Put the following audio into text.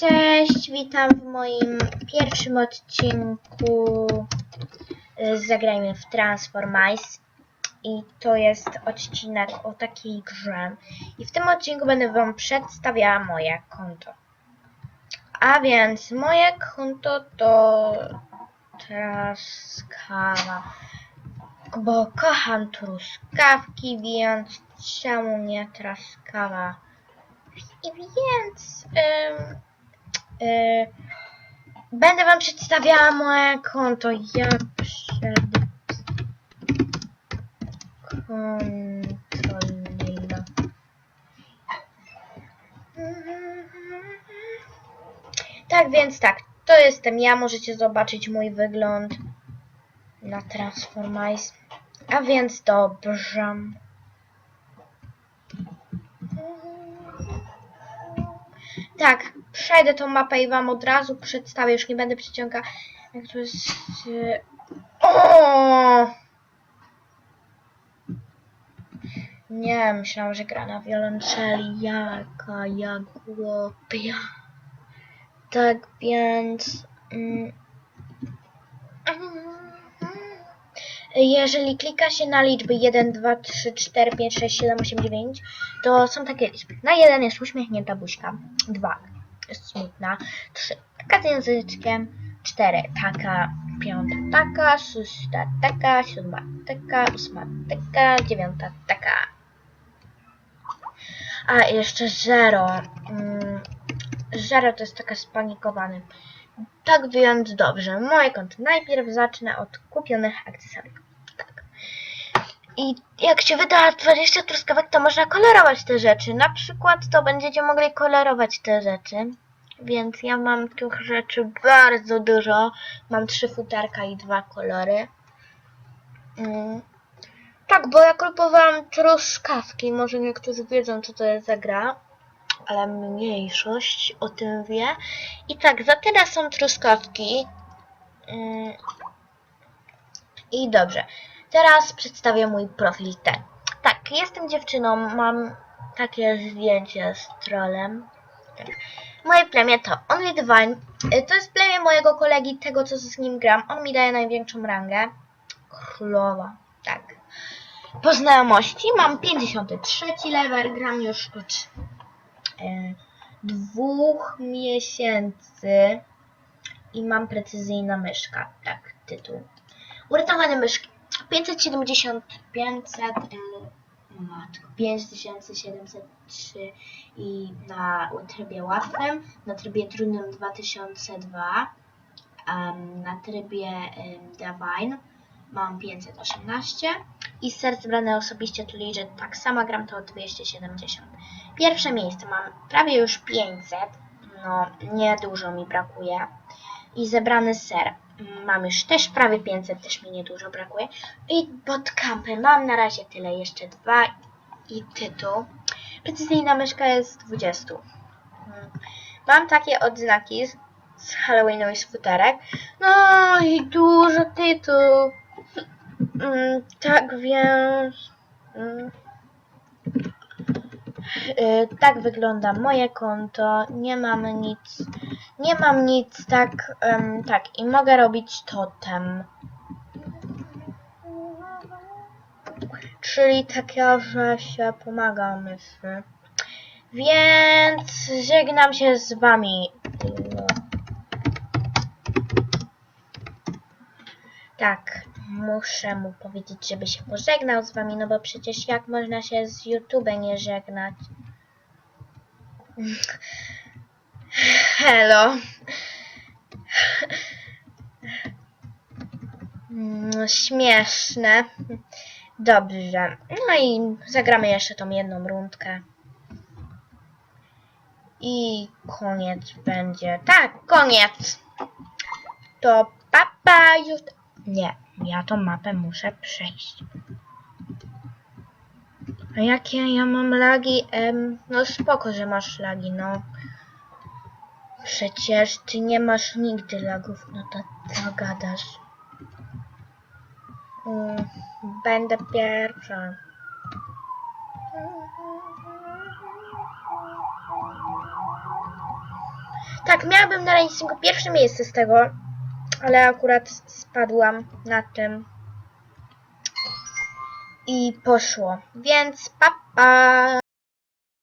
Cześć, witam w moim pierwszym odcinku y, Zagrajmy w Transformice. I to jest odcinek o takiej grze. I w tym odcinku będę Wam przedstawiała moje konto. A więc moje konto to truskawa. Bo kocham truskawki, więc czemu nie truskawa? I więc y, będę wam przedstawiała moje konto. Ja przed kontrolna. Tak więc tak, to jestem ja. Możecie zobaczyć mój wygląd na Transformice. A więc dobrze. Tak, przejdę tą mapę i wam od razu przedstawię, już nie będę przyciągał. Jak to jest. e, O! Nie, myślałam, że gra na wiolonczeli. Jaka ja głupia. Tak więc. mm, jeżeli klika się na liczby 1, 2, 3, 4, 5, 6, 7, 8, 9, to są takie liczby. Na 1 jest uśmiechnięta buźka, 2 jest smutna, 3 taka z języczkiem, 4 taka, 5 taka, 6 taka, 7 taka, 8 taka, 9 taka. A jeszcze 0. Mm, 0 to jest taka spanikowany. Tak więc dobrze, moje konto. Najpierw zacznę od kupionych akcesoriów. Tak. I jak się wyda 20 truskawek, to można kolorować te rzeczy. Na przykład to będziecie mogli kolorować te rzeczy. Więc ja mam tych rzeczy bardzo dużo. Mam trzy futerka i dwa kolory. Mm. Tak, bo ja kupowałam truskawki. Może niektórzy wiedzą, co to jest za gra ale mniejszość o tym wie. I tak, za tyle są truskawki. Mm. I dobrze. Teraz przedstawię mój profil ten. Tak, jestem dziewczyną, mam takie zdjęcie z trolem. Tak. Moje plemię to Only Divine. Y, To jest plemię mojego kolegi, tego co z nim gram. On mi daje największą rangę. Królowa, tak. Po znajomości mam 53 level, gram już od dwóch miesięcy i mam precyzyjna myszka, tak, tytuł. Uratowane myszki 570, 500, e, matko, 5703 i na trybie łatwym, na trybie trudnym 2002, em, na trybie em, Divine mam 518 i serce brane osobiście, czyli że tak sama gram to 270. Pierwsze miejsce mam prawie już 500, no niedużo mi brakuje. I zebrany ser mam już też prawie 500, też mi niedużo brakuje. I bootcampy mam na razie tyle, jeszcze dwa i tytuł. Precyzyjna myszka jest 20. Mm. Mam takie odznaki z, z Halloweenu i z futerek. No i dużo tytułów. Mm, tak więc... Mm, y, tak wygląda moje konto. Nie mam nic. Nie mam nic tak. tak, i mogę robić totem. Czyli takie, że się pomaga myszy. Więc żegnam się z wami. Tak, muszę mu powiedzieć, żeby się pożegnał z wami, no bo przecież jak można się z YouTube nie żegnać? Hello. Śmieszne. Dobrze. No i zagramy jeszcze tą jedną rundkę. I koniec będzie. Tak, koniec. To papa już. Nie, ja tą mapę muszę przejść. A jakie ja mam lagi? Em, no spoko, że masz lagi, no. Przecież ty nie masz nigdy lagów, no to co gadasz? Mm, będę pierwsza. Tak, miałabym na rankingu pierwsze miejsce z tego, ale akurat spadłam na tym i poszło. Więc pa pa!